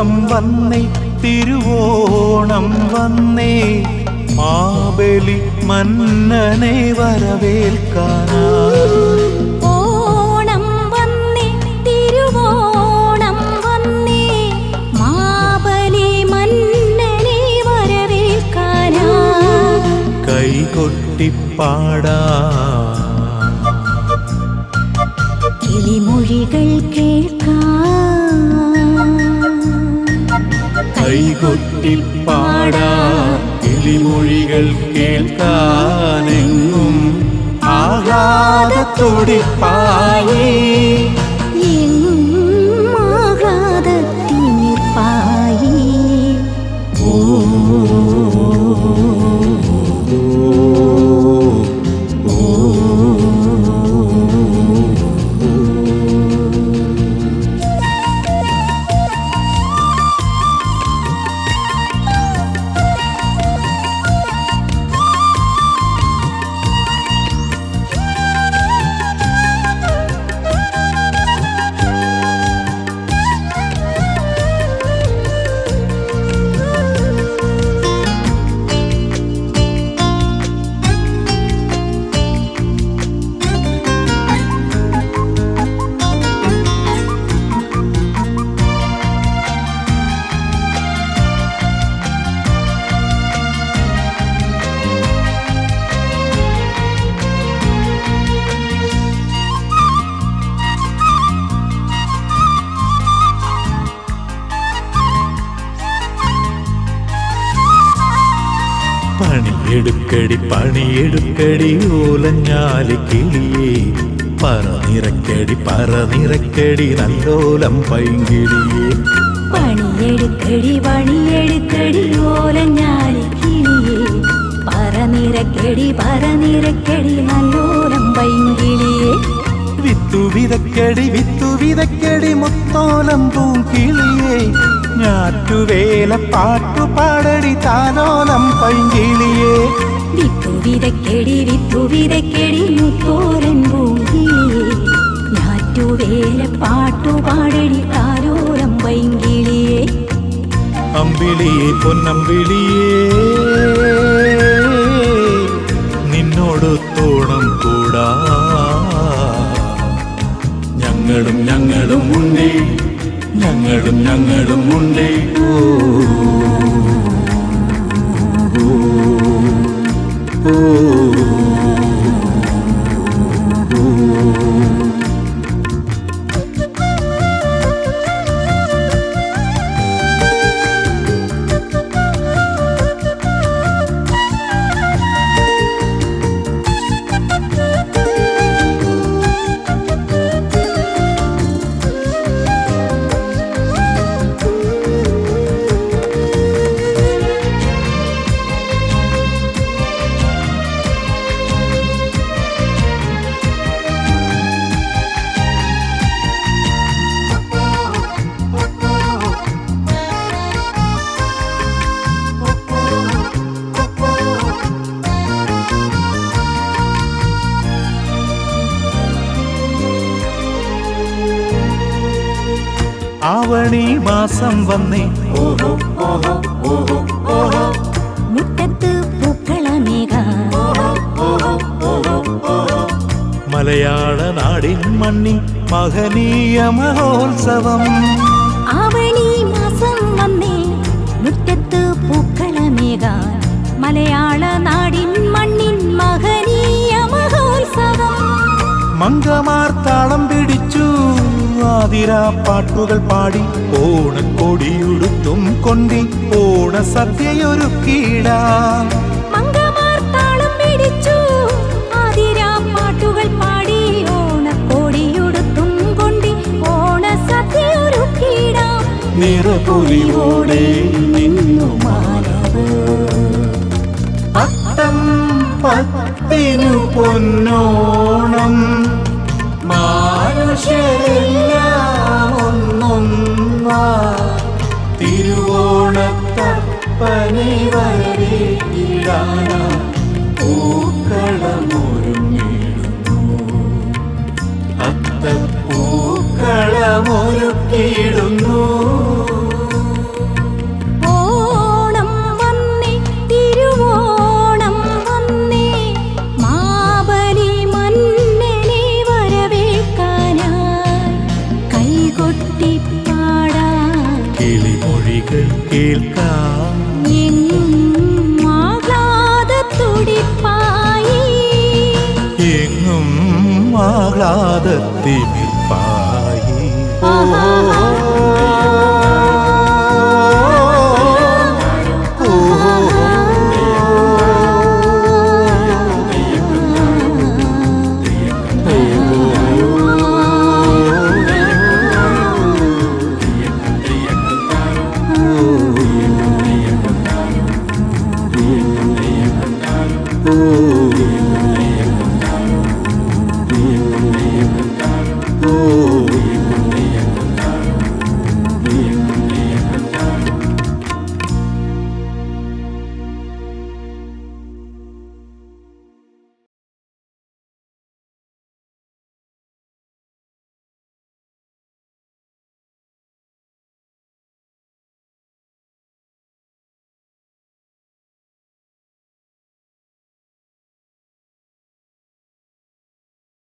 തിരുവോണം വന്നേ തിരുവോണം വന്നേ മാബലി മന്നനെ വരവേൽക്കാനാ. ഓണം വന്നേ തിരുവോണം വന്നേ മാബലി മന്നനെ വരവേൽക്കാനാ. കൈകൊട്ടിപ്പാടാ. കിളിമൊഴികൾ കേൾക്കാം. കൈകൊട്ടിപ്പാടാ കിളിമൊഴികൾ കേൾക്കാനെങ്ങും ആഹ്ലാദത്തുടിപ്പായി എങ്ങും പണിയെടുക്കടി പണിയെടുക്കടി ഓലഞ്ഞാലി കിളിയേ. പറനിറക്കടി പറനിറക്കടി നല്ലോലം പൈങ്കിളിയേ. പണിയെടുക്കടി പണിയെടുക്കടി ഓലഞ്ഞാലി കിളിയേ. പറനിറക്കടി പറനിറക്കടി നല്ലോലം പൈങ്കിളിയേ. വിത്തു വിതക്കടി വിത്തു വിതക്കടി മുത്തോലം പൂങ്കിളിയേ. ഞാറ്റുവേല പാട്ടുപാടടി താലോലം പൈങ്കിളിയേ. വിത്തു വിതക്കടി വിത്തു വിതക്കടി മുത്തോരൻ പൂങ്കിളിയേ. ഞാറ്റുവേല പാട്ടുപാടടി താരോലം പൈങ്കിളിയേ. അമ്പിളിയെ പൊന്നമ്പിളിയേ. നിന്നോട് തോണം കൂടാ. ഞങ്ങളും ഞങ്ങളും ഉണ്ടേ ഞങ്ങളും ഞങ്ങളും ഉണ്ടേ. ഓ ഓ, ആവണി മാസം വന്നേ. ഓഹോ ഓഹോ ഓഹോ ഓഹോ മുറ്റത്ത് പൂക്കളമേഘ മലയാള നാടിൻ മണ്ണി മഹനീയ മഹോത്സവം. ആവണി മാസം വന്നേ. മുറ്റത്ത് പൂക്കളമേഘ മലയാള നാടിൻ മണ്ണിൻ മഹനീയ മഹോത്സവം. മംഗമാർ താളം പിടിച്ചു ആതിര പാട്ടുകൾ പാടി ഓണക്കൊടിയുടുത്തും കൊണ്ടി ഓണ സദ്യയൊരുക്കിടാം മംഗമാർ താളം പിടിച്ചു പാട്ടുകൾ പാടി ഓണക്കോടിയുടുത്തും കൊണ്ടി ഓണ സദ്യ ഒരുക്കിടാം നിറപൊലിവോടെ നിന്നു മാനവ് അത്തം പത്തിനു പൊന്നോണം. മാനുഷരെല്ലാം ഒന്നൊന്ന തിരുവോണത്തപ്പനെ വരവേറ്റിടാന പൂക്കളമൊരുങ്ങിടുന്നു അത്തപ്പൂക്കളമൊരുക്കിടുന്നു ചെവികൾ കേൾക്കാം. എങ്ങും ആഹ്ലാദത്തിമിപ്പായി ഓ